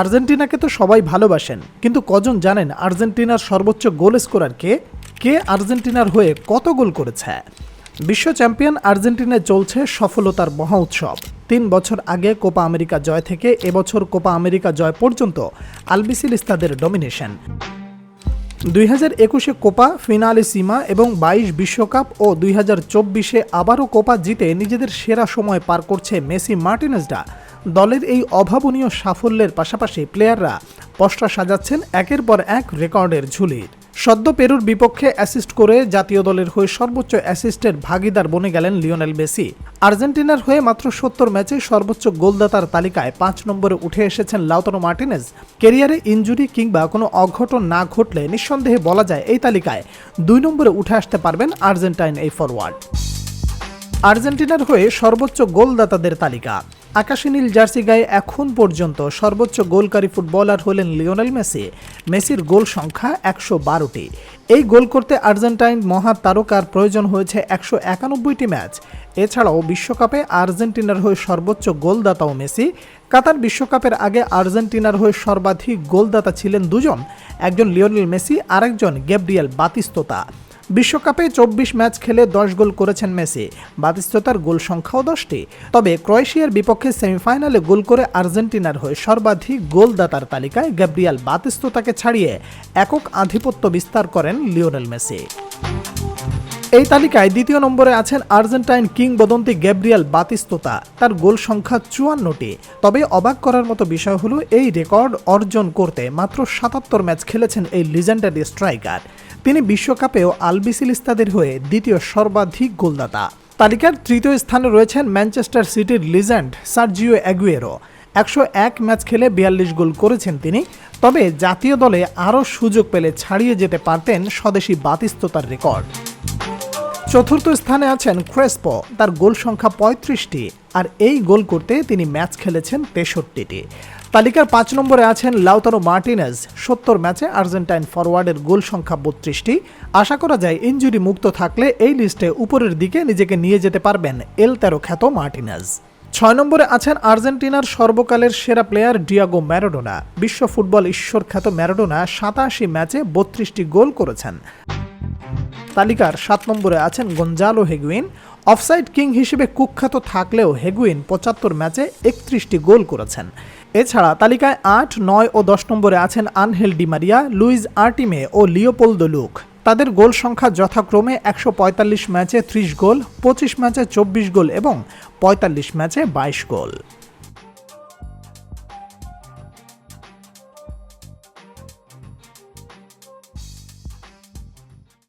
আর্জেন্টিনাকে তো সবাই ভালোবাসেন, কিন্তু কজন জানেন আর্জেন্টিনার সর্বোচ্চ গোল স্কোরার কে কে আর্জেন্টিনার হয়ে কত গোল করেছে? বিশ্ব চ্যাম্পিয়ন আর্জেন্টিনায় চলছে সফলতার মহা উৎসব। তিন বছর আগে কোপা আমেরিকা জয় থেকে এবছর কোপা আমেরিকা জয় পর্যন্ত আলবিসিলিস্তাদের ডমিনেশন দুই হাজার একুশে কোপা ফিনালে সীমা এবং বাইশ বিশ্বকাপ ও দুই হাজার চব্বিশে আবারও কোপা জিতে নিজেদের সেরা সময় পার করছে মেসি মার্টিনেজরা দলের এই অভাবনীয় সাফল্যের পাশাপাশি প্লেয়াররা পশরা সাজাচ্ছেন একের পর এক রেকর্ডের ঝুলির। সদ্য পেরুর বিপক্ষে অ্যাসিস্ট করে জাতীয় দলের হয়ে সর্বোচ্চ অ্যাসিস্টের ভাগিদার বনে গেলেন লিওনেল মেসি। আর্জেন্টিনার হয়ে মাত্র সত্তর ম্যাচে সর্বোচ্চ গোলদাতার তালিকায় পাঁচ নম্বরে উঠে এসেছেন লাউতানো মার্টিনেজ। কেরিয়ারে ইঞ্জুরি কিংবা কোনো অঘটন না ঘটলে নিঃসন্দেহে বলা যায় এই তালিকায় দুই নম্বরে উঠে আসতে পারবেন আর্জেন্টাইন এই ফরওয়ার্ড আর্জেন্টিনার হয়ে সর্বোচ্চ গোলদাতাদের তালিকা। আকাশী নীল জার্সি গায়ে এখন পর্যন্ত সর্বোচ্চ গোলকারী ফুটবলার হলেন লিওনেল মেসি। মেসির গোল সংখ্যা একশো বারোটি। এই গোল করতে আর্জেন্টাইন মহা তারকার প্রয়োজন হয়েছে একশো একানব্বইটি ম্যাচ। এছাড়াও বিশ্বকাপে আর্জেন্টিনার হয়ে সর্বোচ্চ গোলদাতাও মেসি। কাতার বিশ্বকাপের আগে আর্জেন্টিনার হয়ে সর্বাধিক গোলদাতা ছিলেন দুজন। একজন লিওনেল মেসি, আরেকজন গ্যাব্রিয়েল বাতিস্তোতা। বিশ্বকাপে চব্বিশ ম্যাচ খেলে দশ গোল করেছেন মেসি। বাতিস্ততার গোল সংখ্যাও দশটি। তবে ক্রোয়েশিয়ার বিপক্ষে সেমিফাইনালে গোল করে আর্জেন্টিনার হয়ে সর্বাধিক গোলদাতার তালিকায় গ্যাব্রিয়াল বাতিস্ততাকে ছাড়িয়ে একক আধিপত্য বিস্তার করেন লিওনেল মেসি। এই তালিকায় দ্বিতীয় নম্বরে আছেন আর্জেন্টাইন কিংবদন্তি গ্যাব্রিয়াল বাতিস্তোতা। তার গোল সংখ্যা চুয়ান্নটি। তবে অবাক করার মতো বিষয় হলো, এই রেকর্ড অর্জন করতে মাত্র সাতাত্তর ম্যাচ খেলেছেন এই লিজেন্ডারি স্ট্রাইকার। তিনি বিশ্বকাপেও আলবিসিলিস্তাদের হয়ে দ্বিতীয় সর্বাধিক গোলদাতা। তালিকার তৃতীয় স্থানে রয়েছেন ম্যানচেস্টার সিটির লিজেন্ড সার্জিও অ্যাগুয়েরো। একশো এক ম্যাচ খেলে বিয়াল্লিশ গোল করেছেন তিনি, তবে জাতীয় দলে আরও সুযোগ পেলে ছাড়িয়ে যেতে পারতেন স্বদেশি বাতিস্ততার রেকর্ড। চতুর্থ স্থানে আছেন ক্রেসপো তার গোল সংখ্যা পঁয়ত্রিশটি, আর এই গোল করতে তিনি ম্যাচ খেলেছেন তেষট্টিটি। তালিকার পাঁচ নম্বরে আছেন লাউতারো মার্টিনেজ সত্তর ম্যাচে আর্জেন্টাইন ফরওয়ার্ডের গোল সংখ্যা বত্রিশটি। আশা করা যায় ইঞ্জুরি মুক্ত থাকলে এই লিস্টে উপরের দিকে নিজেকে নিয়ে যেতে পারবেন এল তেরো খ্যাত মার্টিনেজ ছয় নম্বরে আছেন আর্জেন্টিনার সর্বকালের সেরা প্লেয়ার ডিয়াগো ম্যারাডোনা বিশ্ব ফুটবল ঈশ্বর খ্যাত ম্যারাডোনা সাতাশি ম্যাচে বত্রিশটি গোল করেছেন। তালিকার সাত নম্বরে আছেন গঞ্জালো হেগুইন। অফসাইড কিং হিসেবে কুখ্যাত থাকলেও হেগুইন পঁচাত্তর ম্যাচে একত্রিশটি গোল করেছেন। এছাড়া তালিকায় আট, নয় ও দশ নম্বরে আছেন Angel Di Maria Luis Artime ও লিওপোলদো লুক। তাদের গোল সংখ্যা যথাক্রমে একশো পঁয়তাল্লিশ ম্যাচে ত্রিশ গোল, পঁচিশ ম্যাচে চব্বিশ গোল এবং পঁয়তাল্লিশ ম্যাচে বাইশ গোল।